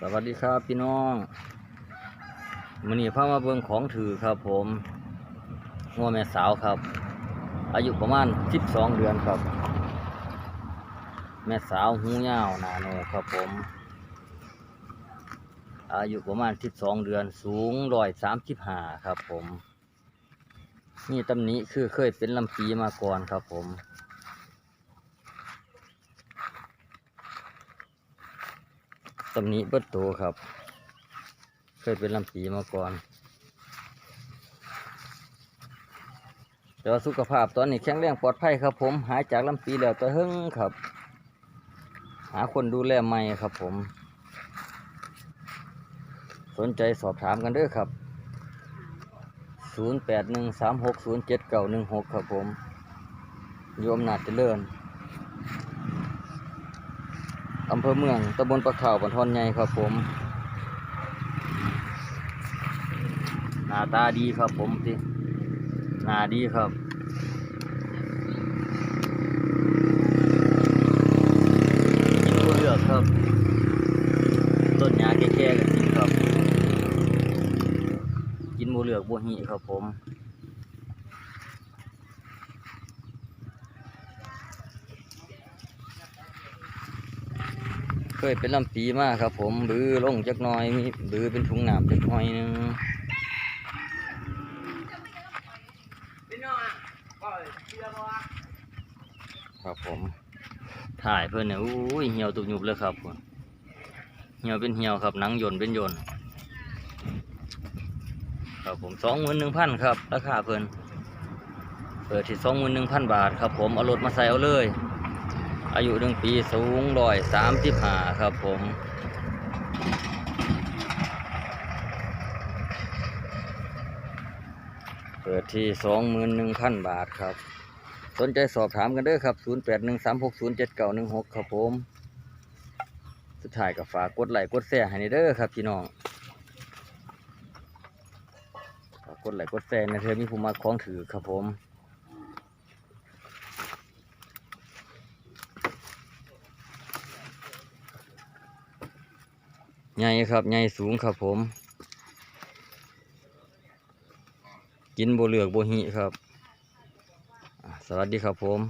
สวัสดีครับพี่น้องมือนี้พามาเบิ่งของถือครับผมงัวแม่สาวครับ อายุประมาณ 12 เดือนครับ แม่สาวหูยาวหนาโนครับผม อายุประมาณ 12 เดือนสูง135ครับผม นี่ตำหนี้คือเคยเป็นลำปีมาก่อนครับผม ตำหนี้เบิดโตครับ เคยเป็นลำปีมาก่อน แต่ว่าสุขภาพตอนนี้แข็งแรงปลอดภัยครับ ผม หายจากลำปีแล้วแตะหึงครับ หาคนดูแลใหม่ครับผม สนใจสอบถามกันด้อครับ0813607916 ครับผมอยู่อำนาจเจริญ อำเภอเมืองตำบลปะข่าวบันทอนใหญ่ครับผม หน้าตาดีครับผมสิหน้าดีครับกินบัวเลือกครับ ต้นหญ้าแก่ๆกันกินครับ กินบัวเลือกบัวหิครับผม ยเป็นลำปีมากครับ ผมบือลงจักน้อยมีบือเป็นถุงน้ำจักน้อยนึงครับผม ถ่ายเพื่อนเนี่ยอุ้ยเหี่ยวตุบหยุบเลยครับผมเหี่ยวเป็นเหี่ยวครับหนังหย่นเป็นหย่นครับผมสองหมื่นหนึ่งพันครับราคาเพื่อนเปิดที่สองหมื่นหนึ่งพันบาทครับผมเอารถมาใส่เอาเลย อายุหนึ่งปีสูงร้อยสามสิบห้าครับผมเปิดที่สองหมื่นหนึ่งพันบาทครับ สนใจสอบถามกันเด้อครับ0 8 1 3 6 0 7 9 1 6ครับผม สุดท้ายก็ฝากกดไลค์กดแชร์ให้ในเด้อครับพี่น้องกกดไลค์กดแชร์นะเธอมีผู้มาคล้องถือครับผม ใหญ่ครับใหญ่สูงครับผม กินโบเหลือกโบหิครับ สวัสดีครับผม